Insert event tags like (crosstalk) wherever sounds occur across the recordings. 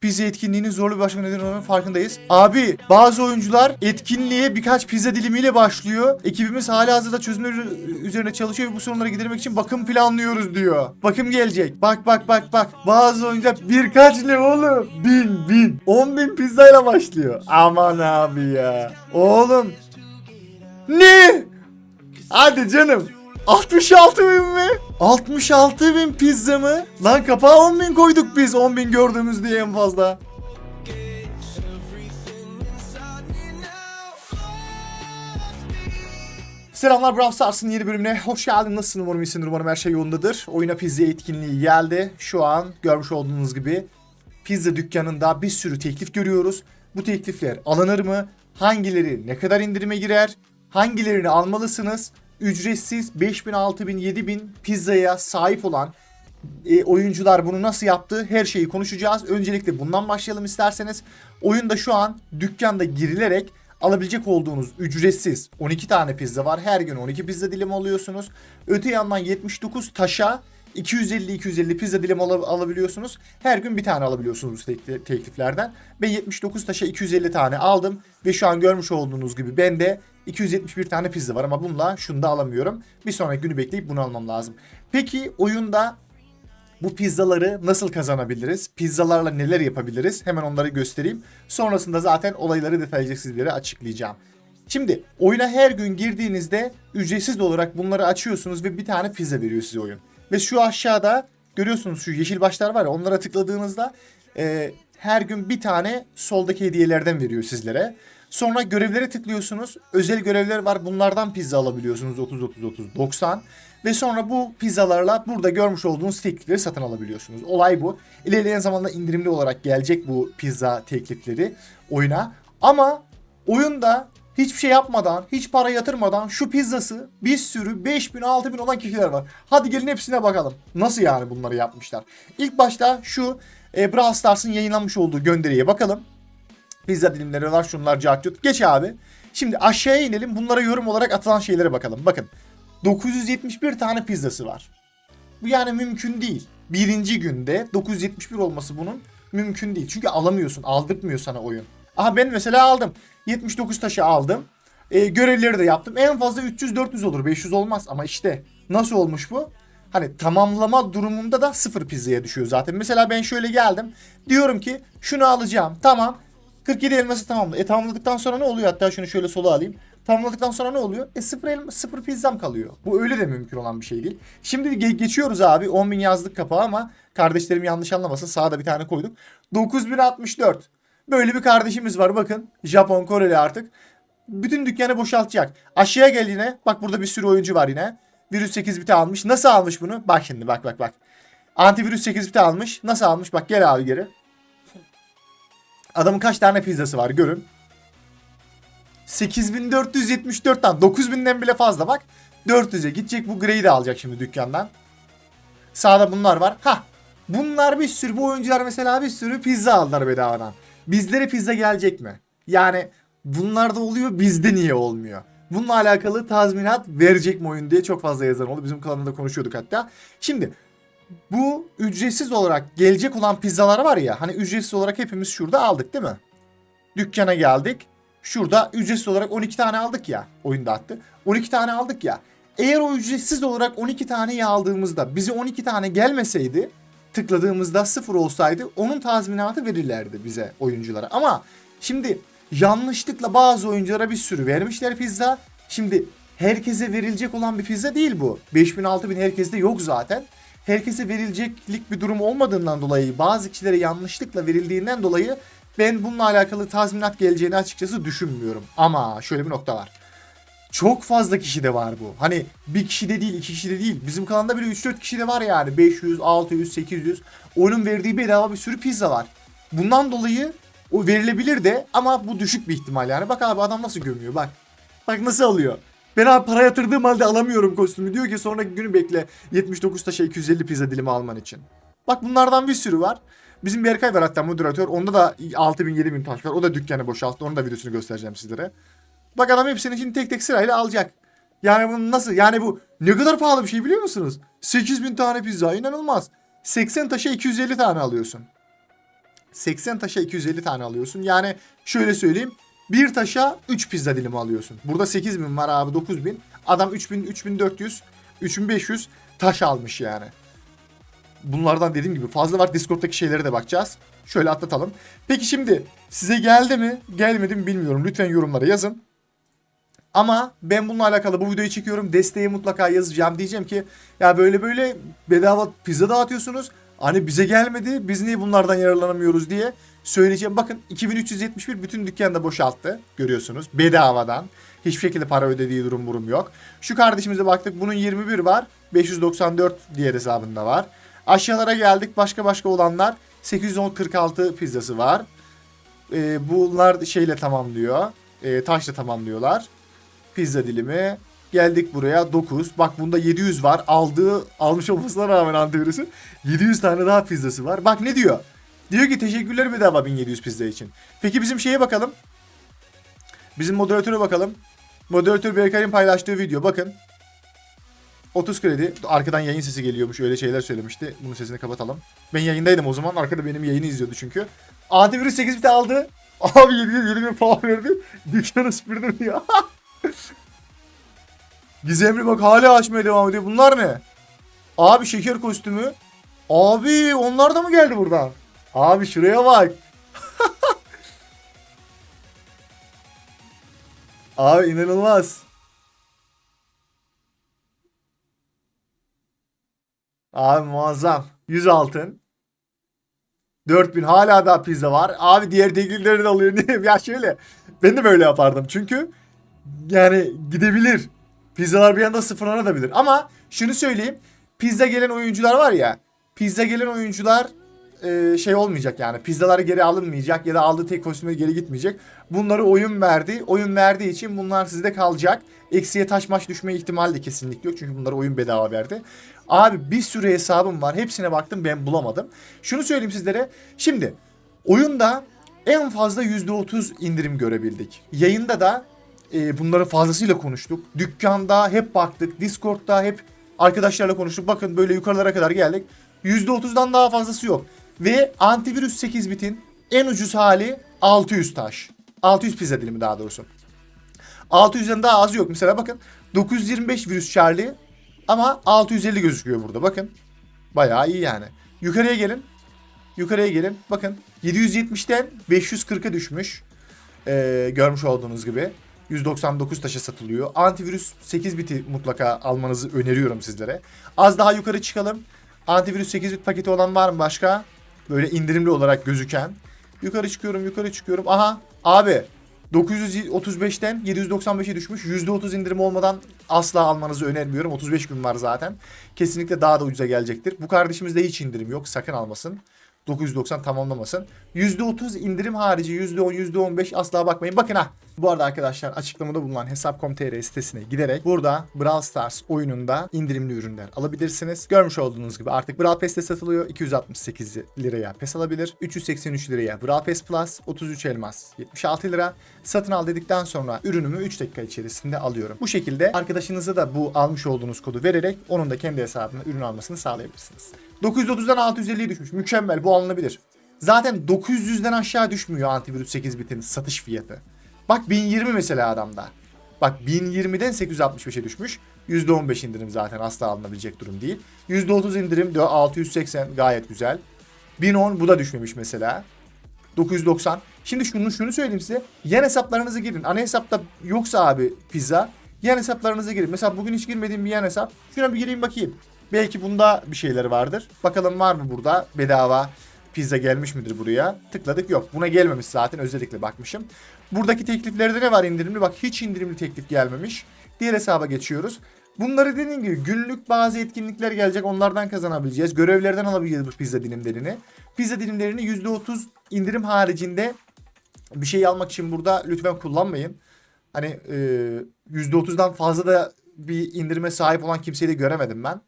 Pizza etkinliğinin zorlu bir başka neden olduğunun farkındayız. Abi bazı oyuncular etkinliğe birkaç pizza dilimiyle başlıyor. Ekibimiz hala hazırda çözümler üzerine çalışıyor ve bu sorunları gidermek için bakım planlıyoruz diyor. Bakım gelecek. Bak bak bak bak. Bazı oyuncular birkaç ne oğlum? Bin bin. On bin pizzayla başlıyor. Aman abi ya. Oğlum. Ne? Hadi canım. 66 bin mi? 66 bin pizza mı? Lan kapağı 10 bin koyduk biz 10 bin gördüğümüz diye en fazla. Selamlar Brawl Stars'ın yeni bölümüne hoş geldin. Nasılsın? Umarım iyisindir. Umarım her şey yolundadır. Oyuna pizza etkinliği geldi. Şu an görmüş olduğunuz gibi pizza dükkanında bir sürü teklif görüyoruz. Bu teklifler alınır mı? Hangileri ne kadar indirime girer? Hangilerini almalısınız? Ücretsiz 5000, 6000, 7000 pizzaya sahip olan e, oyuncular bunu nasıl yaptı? Her şeyi konuşacağız. Öncelikle bundan başlayalım isterseniz. Oyunda şu an dükkanda girilerek alabilecek olduğunuz ücretsiz 12 tane pizza var. Her gün 12 pizza dilimi alıyorsunuz. Öte yandan 79 taşa 250-250 pizza dilimi ala- alabiliyorsunuz. Her gün bir tane alabiliyorsunuz tekli- tekliflerden. Ben 79 taşa 250 tane aldım. Ve şu an görmüş olduğunuz gibi bende 271 tane pizza var ama bununla şunu da alamıyorum. Bir sonraki günü bekleyip bunu almam lazım. Peki oyunda bu pizzaları nasıl kazanabiliriz? Pizzalarla neler yapabiliriz? Hemen onları göstereyim. Sonrasında zaten olayları detaylıca sizlere açıklayacağım. Şimdi oyuna her gün girdiğinizde ücretsiz olarak bunları açıyorsunuz ve bir tane pizza veriyor size oyun. Ve şu aşağıda görüyorsunuz şu yeşil başlar var ya onlara tıkladığınızda e, her gün bir tane soldaki hediyelerden veriyor sizlere. Sonra görevlere tıklıyorsunuz. Özel görevler var. Bunlardan pizza alabiliyorsunuz 30 30 30 90. Ve sonra bu pizzalarla burada görmüş olduğunuz teklifleri satın alabiliyorsunuz. Olay bu. İlerleyen zamanda indirimli olarak gelecek bu pizza teklifleri oyuna. Ama oyunda hiçbir şey yapmadan, hiç para yatırmadan şu pizzası bir sürü 5000 6000 olan kişiler var. Hadi gelin hepsine bakalım. Nasıl yani bunları yapmışlar? İlk başta şu e, Brawl Stars'ın yayınlanmış olduğu gönderiye bakalım. Pizza dilimleri var şunlar cahcut. Geç abi. Şimdi aşağıya inelim bunlara yorum olarak atılan şeylere bakalım. Bakın 971 tane pizzası var. Bu yani mümkün değil. Birinci günde 971 olması bunun mümkün değil. Çünkü alamıyorsun. Aldırtmıyor sana oyun. Aha ben mesela aldım. 79 taşı aldım. Ee, görevleri de yaptım. En fazla 300-400 olur. 500 olmaz. Ama işte nasıl olmuş bu? Hani tamamlama durumunda da sıfır pizzaya düşüyor zaten. Mesela ben şöyle geldim. Diyorum ki şunu alacağım. Tamam. 47 elması tamamla. E tamamladıktan sonra ne oluyor? Hatta şunu şöyle sola alayım. Tamamladıktan sonra ne oluyor? E sıfır, elma, sıfır pizzam kalıyor. Bu öyle de mümkün olan bir şey değil. Şimdi ge- geçiyoruz abi. 10.000 yazdık kapağı ama kardeşlerim yanlış anlamasın. Sağda bir tane koyduk. 9064. Böyle bir kardeşimiz var bakın. Japon Koreli artık. Bütün dükkanı boşaltacak. Aşağıya gel yine. Bak burada bir sürü oyuncu var yine. Virüs 8 biti almış. Nasıl almış bunu? Bak şimdi bak bak bak. Antivirüs 8 biti almış. Nasıl almış? Bak gel abi geri. Adamın kaç tane pizzası var görün. 8474 tane. 9000'den bile fazla bak. 400'e gidecek bu Grey'i de alacak şimdi dükkandan. Sağda bunlar var. Ha. Bunlar bir sürü bu oyuncular mesela bir sürü pizza aldılar bedavadan. Bizlere pizza gelecek mi? Yani bunlar da oluyor bizde niye olmuyor? Bununla alakalı tazminat verecek mi oyun diye çok fazla yazan oldu. Bizim kanalda konuşuyorduk hatta. Şimdi bu ücretsiz olarak gelecek olan pizzalar var ya hani ücretsiz olarak hepimiz şurada aldık değil mi? Dükkana geldik. Şurada ücretsiz olarak 12 tane aldık ya. Oyunda attı. 12 tane aldık ya. Eğer o ücretsiz olarak 12 taneyi aldığımızda bize 12 tane gelmeseydi tıkladığımızda sıfır olsaydı onun tazminatı verirlerdi bize oyunculara. Ama şimdi yanlışlıkla bazı oyunculara bir sürü vermişler pizza. Şimdi herkese verilecek olan bir pizza değil bu. 5000 6000 herkeste yok zaten. Herkese verileceklik bir durum olmadığından dolayı bazı kişilere yanlışlıkla verildiğinden dolayı ben bununla alakalı tazminat geleceğini açıkçası düşünmüyorum. Ama şöyle bir nokta var. Çok fazla kişi de var bu. Hani bir kişi de değil, iki kişi de değil. Bizim kanalda bile 3-4 kişi de var yani. 500, 600, 800. Onun verdiği bedava bir sürü pizza var. Bundan dolayı o verilebilir de ama bu düşük bir ihtimal yani. Bak abi adam nasıl gömüyor bak. Bak nasıl alıyor. Ben abi para yatırdığım halde alamıyorum kostümü. Diyor ki sonraki günü bekle 79 taşa 250 pizza dilimi alman için. Bak bunlardan bir sürü var. Bizim Berkay var hatta moderatör. Onda da 6000 7000 taş var. O da dükkanı boşalttı. Onun da videosunu göstereceğim sizlere. Bak adam hepsini şimdi tek tek sırayla alacak. Yani bunu nasıl? Yani bu ne kadar pahalı bir şey biliyor musunuz? 8000 tane pizza inanılmaz. 80 taşa 250 tane alıyorsun. 80 taşa 250 tane alıyorsun. Yani şöyle söyleyeyim. Bir taşa 3 pizza dilimi alıyorsun. Burada 8000 var abi 9000. Adam 3000, 3400, 3500 taş almış yani. Bunlardan dediğim gibi fazla var. Discord'daki şeylere de bakacağız. Şöyle atlatalım. Peki şimdi size geldi mi gelmedi mi bilmiyorum. Lütfen yorumlara yazın. Ama ben bununla alakalı bu videoyu çekiyorum. Desteği mutlaka yazacağım. Diyeceğim ki ya böyle böyle bedava pizza dağıtıyorsunuz. Hani bize gelmedi. Biz niye bunlardan yararlanamıyoruz diye söyleyeceğim. Bakın 2371 bütün dükkanda boşalttı. Görüyorsunuz. Bedavadan. Hiçbir şekilde para ödediği durum burum yok. Şu kardeşimize baktık. Bunun 21 var. 594 diğer hesabında var. Aşağılara geldik. Başka başka olanlar 846 pizzası var. Ee, bunlar şeyle tamamlıyor. Ee, taşla tamamlıyorlar. Pizza dilimi. Geldik buraya 9. Bak bunda 700 var. Aldığı almış olmasına rağmen antivirüsün 700 tane daha pizzası var. Bak ne diyor? Diyor ki teşekkürler bedava 1700 pizza için. Peki bizim şeye bakalım. Bizim moderatöre bakalım. Moderatör Berkay'ın paylaştığı video bakın. 30 kredi. Arkadan yayın sesi geliyormuş. Öyle şeyler söylemişti. Bunun sesini kapatalım. Ben yayındaydım o zaman. Arkada benim yayını izliyordu çünkü. Antivirüs 8 bit aldı. Abi 7 7 bin falan verdi. Dükkanı süpürdüm ya. (laughs) Gizemli bak hala açmaya devam ediyor. Bunlar ne? Abi şeker kostümü. Abi onlar da mı geldi buradan? Abi şuraya bak. (laughs) Abi inanılmaz. Abi muazzam. 100 altın. 4000 hala daha pizza var. Abi diğer teklifleri de alıyor. (laughs) Ya şöyle. Ben de böyle yapardım. Çünkü yani gidebilir. Pizzalar bir anda sıfırlanabilir. Ama şunu söyleyeyim. Pizza gelen oyuncular var ya. Pizza gelen oyuncular e, şey olmayacak yani. Pizzaları geri alınmayacak ya da aldığı tek kostüme geri gitmeyecek. Bunları oyun verdi. Oyun verdiği için bunlar sizde kalacak. Eksiye taş maç düşme ihtimali de kesinlikle yok. Çünkü bunları oyun bedava verdi. Abi bir sürü hesabım var. Hepsine baktım ben bulamadım. Şunu söyleyeyim sizlere. Şimdi oyunda en fazla %30 indirim görebildik. Yayında da e, bunları fazlasıyla konuştuk. Dükkanda hep baktık. Discord'da hep arkadaşlarla konuştuk. Bakın böyle yukarılara kadar geldik. %30'dan daha fazlası yok. Ve antivirüs 8 bitin en ucuz hali 600 taş. 600 pizza dilimi daha doğrusu. 600'den daha az yok. Mesela bakın 925 virüs Charlie ama 650 gözüküyor burada. Bakın. Bayağı iyi yani. Yukarıya gelin. Yukarıya gelin. Bakın 770'ten 540'a düşmüş. Ee, görmüş olduğunuz gibi. 199 taşa satılıyor. Antivirüs 8 biti mutlaka almanızı öneriyorum sizlere. Az daha yukarı çıkalım. Antivirüs 8 bit paketi olan var mı başka? Böyle indirimli olarak gözüken. Yukarı çıkıyorum, yukarı çıkıyorum. Aha abi 935'ten 795'e düşmüş. %30 indirim olmadan asla almanızı önermiyorum. 35 gün var zaten. Kesinlikle daha da ucuza gelecektir. Bu kardeşimizde hiç indirim yok. Sakın almasın. 990 tamamlamasın. %30 indirim harici %10, %15 asla bakmayın. Bakın ha. Bu arada arkadaşlar açıklamada bulunan Hesap.com.tr sitesine giderek burada Brawl Stars oyununda indirimli ürünler alabilirsiniz. Görmüş olduğunuz gibi artık Brawl Pass'te satılıyor. 268 liraya PES alabilir. 383 liraya Brawl Pass Plus, 33 elmas 76 lira. Satın al dedikten sonra ürünümü 3 dakika içerisinde alıyorum. Bu şekilde arkadaşınıza da bu almış olduğunuz kodu vererek onun da kendi hesabına ürün almasını sağlayabilirsiniz. 930'dan 650'ye düşmüş. Mükemmel bu alınabilir. Zaten 900'den aşağı düşmüyor antivirüs 8 bitin satış fiyatı. Bak 1020 mesela adamda. Bak 1020'den 865'e düşmüş. %15 indirim zaten asla alınabilecek durum değil. %30 indirim de 680 gayet güzel. 1010 bu da düşmemiş mesela. 990. Şimdi şunu şunu söyleyeyim size. Yan hesaplarınızı girin. Ana hesapta yoksa abi pizza. Yan hesaplarınıza girin. Mesela bugün hiç girmediğim bir yan hesap. Şuna bir gireyim bakayım. Belki bunda bir şeyler vardır. Bakalım var mı burada bedava pizza gelmiş midir buraya? Tıkladık yok. Buna gelmemiş zaten özellikle bakmışım. Buradaki tekliflerde ne var indirimli? Bak hiç indirimli teklif gelmemiş. Diğer hesaba geçiyoruz. Bunları dediğim gibi günlük bazı etkinlikler gelecek. Onlardan kazanabileceğiz. Görevlerden alabileceğiz bu pizza dilimlerini. Pizza dilimlerini %30 indirim haricinde bir şey almak için burada lütfen kullanmayın. Hani e, %30'dan fazla da bir indirime sahip olan kimseyi de göremedim ben.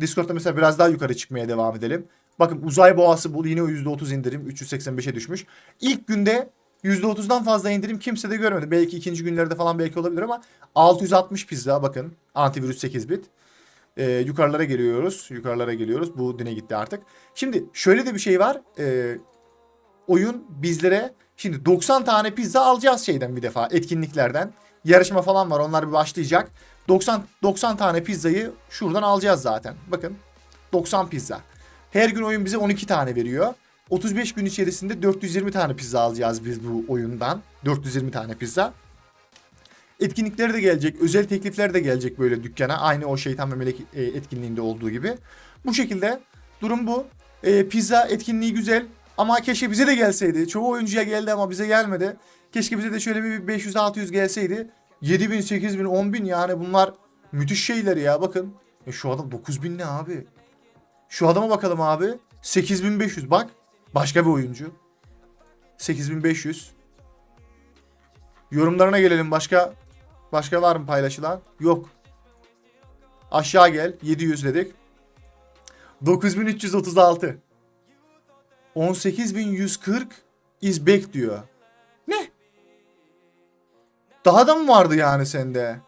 Discord'da mesela biraz daha yukarı çıkmaya devam edelim. Bakın uzay boğası bu yine o %30 indirim 385'e düşmüş. İlk günde %30'dan fazla indirim kimse de görmedi. Belki ikinci günlerde falan belki olabilir ama 660 pizza bakın antivirüs 8 bit. Ee, yukarılara geliyoruz. Yukarılara geliyoruz. Bu dine gitti artık. Şimdi şöyle de bir şey var. Ee, oyun bizlere şimdi 90 tane pizza alacağız şeyden bir defa etkinliklerden. Yarışma falan var onlar bir başlayacak. 90 90 tane pizzayı şuradan alacağız zaten. Bakın 90 pizza. Her gün oyun bize 12 tane veriyor. 35 gün içerisinde 420 tane pizza alacağız biz bu oyundan. 420 tane pizza. Etkinlikleri de gelecek, özel teklifler de gelecek böyle dükkana. Aynı o şeytan ve melek e, etkinliğinde olduğu gibi. Bu şekilde durum bu. E, pizza etkinliği güzel ama keşke bize de gelseydi. Çoğu oyuncuya geldi ama bize gelmedi. Keşke bize de şöyle bir 500-600 gelseydi. 7000, 8000, 10000 yani bunlar müthiş şeyler ya bakın. E şu adam 9000 ne abi? Şu adama bakalım abi. 8500 bak. Başka bir oyuncu. 8500. Yorumlarına gelelim başka. Başka var mı paylaşılan? Yok. Aşağı gel. 700 dedik. 9336. 18140 is back diyor. Daha da mı vardı yani sende?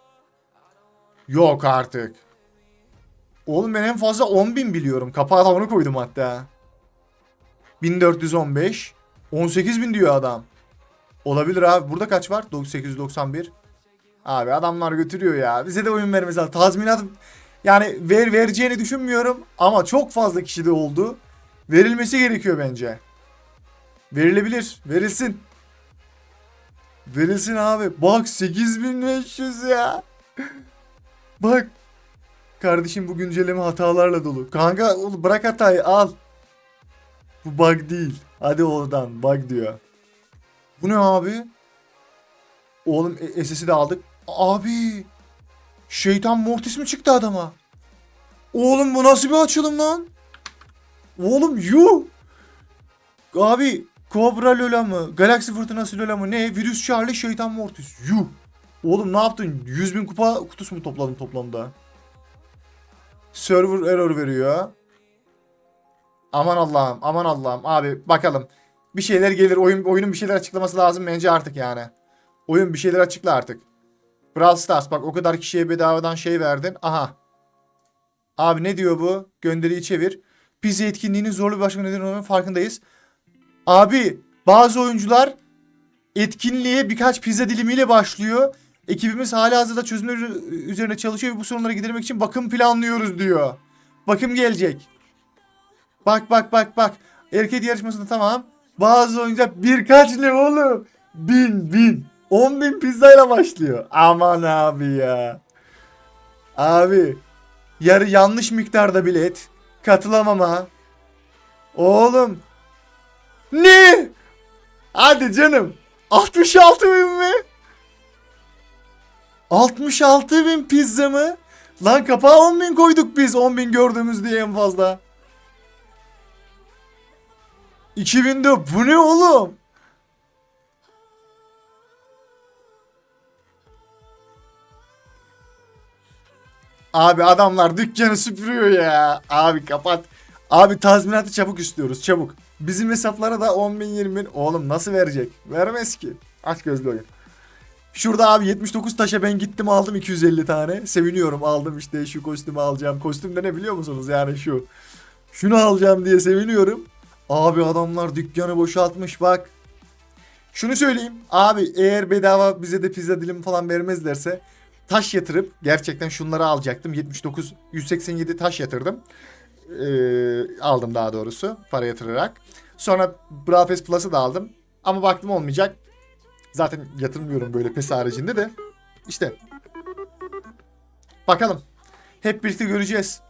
Yok artık. Oğlum ben en fazla 10.000 biliyorum. Kapağı da onu koydum hatta. 1415. 18.000 diyor adam. Olabilir abi. Burada kaç var? 891. Abi adamlar götürüyor ya. Bize de oyun vermesi lazım. Tazminat yani ver vereceğini düşünmüyorum ama çok fazla kişi de oldu. Verilmesi gerekiyor bence. Verilebilir. Verilsin. Verilsin abi. Bak 8500 ya. Bak. Kardeşim bu güncelleme hatalarla dolu. Kanka oğlum bırak hatayı al. Bu bug değil. Hadi oradan bug diyor. Bu ne abi? Oğlum e, SS'i de aldık. Abi. Şeytan Mortis mi çıktı adama? Oğlum bu nasıl bir açılım lan? Oğlum yuh. Abi Cobra Lola mı? Galaxy Fırtınası Lola mı? Ne? Virüs Charlie Şeytan Mortis. Yuh. Oğlum ne yaptın? 100 bin kupa kutusu mu topladın toplamda? Server error veriyor. Aman Allah'ım, aman Allah'ım. Abi bakalım. Bir şeyler gelir. Oyun oyunun bir şeyler açıklaması lazım bence artık yani. Oyun bir şeyler açıkla artık. Brawl Stars bak o kadar kişiye bedavadan şey verdin. Aha. Abi ne diyor bu? Gönderiyi çevir. Pizza etkinliğinin zorlu bir başka neden olduğunun farkındayız. Abi bazı oyuncular etkinliğe birkaç pizza dilimiyle başlıyor. Ekibimiz hala hazırda çözümler üzerine çalışıyor ve bu sorunları gidermek için bakım planlıyoruz diyor. Bakım gelecek. Bak bak bak bak. Erkek yarışmasında tamam. Bazı oyuncular birkaç ne oğlum? Bin bin. 10 bin pizzayla başlıyor. Aman abi ya. Abi. Yarı yanlış miktarda bilet. Katılamama. Oğlum. Ne? Hadi canım. 66 bin mi? 66 bin pizza mı? Lan kapağı 10 bin koyduk biz 10 bin gördüğümüz diye en fazla. 2000'de bu ne oğlum? Abi adamlar dükkanı süpürüyor ya. Abi kapat. Abi tazminatı çabuk istiyoruz çabuk. Bizim hesaplara da 10 bin 20 bin. Oğlum nasıl verecek? Vermez ki. Aç gözlü oyun. Şurada abi 79 taşa ben gittim aldım 250 tane. Seviniyorum aldım işte şu kostümü alacağım. Kostüm de ne biliyor musunuz yani şu. Şunu alacağım diye seviniyorum. Abi adamlar dükkanı boşaltmış bak. Şunu söyleyeyim. Abi eğer bedava bize de pizza dilim falan vermezlerse taş yatırıp gerçekten şunları alacaktım. 79 187 taş yatırdım. Ee, aldım daha doğrusu para yatırarak. Sonra Pass Plus'ı da aldım. Ama baktım olmayacak. Zaten yatırmıyorum böyle PES haricinde de. İşte. Bakalım. Hep birlikte göreceğiz.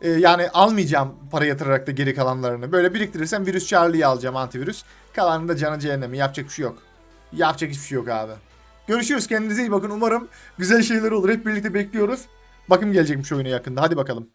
Ee, yani almayacağım para yatırarak da geri kalanlarını. Böyle biriktirirsem virüs Charlie'yi alacağım antivirüs. Kalanını da canı cehennemi. Yapacak bir şey yok. Yapacak hiçbir şey yok abi. Görüşürüz. Kendinize iyi bakın. Umarım güzel şeyler olur. Hep birlikte bekliyoruz. Bakım gelecekmiş oyuna yakında. Hadi bakalım.